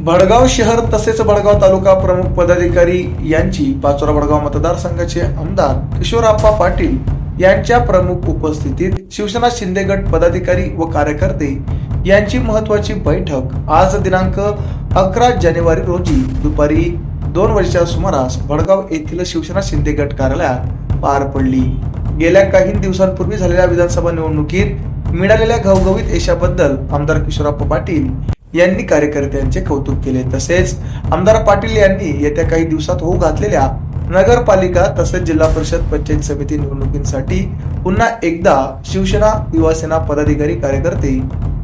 भडगाव शहर तसेच भडगाव तालुका प्रमुख पदाधिकारी यांची पाचोरा भडगाव मतदारसंघाचे आमदार किशोरप्पा पाटील यांच्या प्रमुख उपस्थितीत शिवसेना शिंदे गट पदाधिकारी व कार्यकर्ते यांची महत्वाची बैठक आज दिनांक अकरा जानेवारी रोजी दुपारी दोन वर्षाच्या सुमारास भडगाव येथील शिवसेना शिंदे गट कार्यालयात पार पडली. गेल्या काही दिवसांपूर्वी झालेल्या विधानसभा निवडणुकीत मिळालेल्या घवघवीत यशाबद्दल आमदार किशोरप्पा पाटील यांनी कार्यकर्त्यांचे कौतुक केले. तसेच आमदार पाटील यांनी येत्या काही दिवसात होऊ घातलेल्या नगरपालिका तसेच जिल्हा परिषद पंचायत समिती निवडणुकींसाठी पुन्हा एकदा शिवसेना युवासेना पदाधिकारी कार्यकर्ते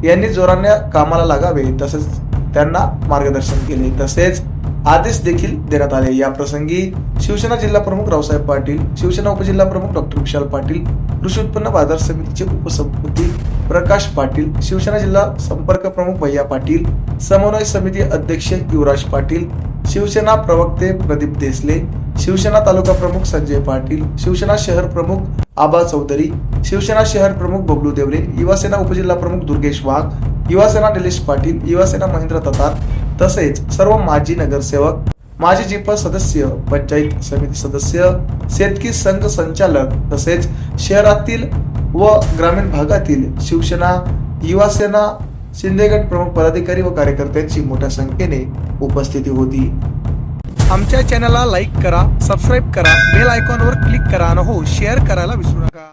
यांनी जोराने कामाला लागावे तसेच त्यांना मार्गदर्शन केले. तसेच आदेश देखील देण्यात आले. या प्रसंगी शिवसेना जिल्हा प्रमुख रावसाहेब पाटील शिवसेना उपजिल्हा प्रमुख डॉक्टर विशाल पाटील कृषी उत्पन्न बाजार समितीचे उपसभापती प्रकाश पाटील शिवसेना जिल्हा संपर्क प्रमुख भैया पाटील समन्वय समिती अध्यक्ष युवराज पाटील शिवसेना प्रवक्ते प्रदीप देसले शिवसेना तालुका प्रमुख संजय पाटील शिवसेना शहर प्रमुख आबा चौधरी शिवसेना शहर प्रमुख बबलू देवरे युवासेना उपजिल्हा प्रमुख दुर्गेश वाघ युवासेना निलेश पाटील युवासेना महेंद्र ततार तसेच सर्व माजी नगरसेवक माजी जिप सदस्य पंचायत समिती सदस्य शेतकी संघ संचालक तसेच शहरातील व ग्रामीण भागातील शिवसेना युवासेना शिंदेगड प्रमुख पदाधिकारी व कार्यकर्त्यांची मोठ्या संख्येने उपस्थिती होती. आमच्या चॅनलला लाईक करा सबस्क्राईब करा बेल आयकॉनवर क्लिक करा आणि हो शेअर करायला विसरू नका.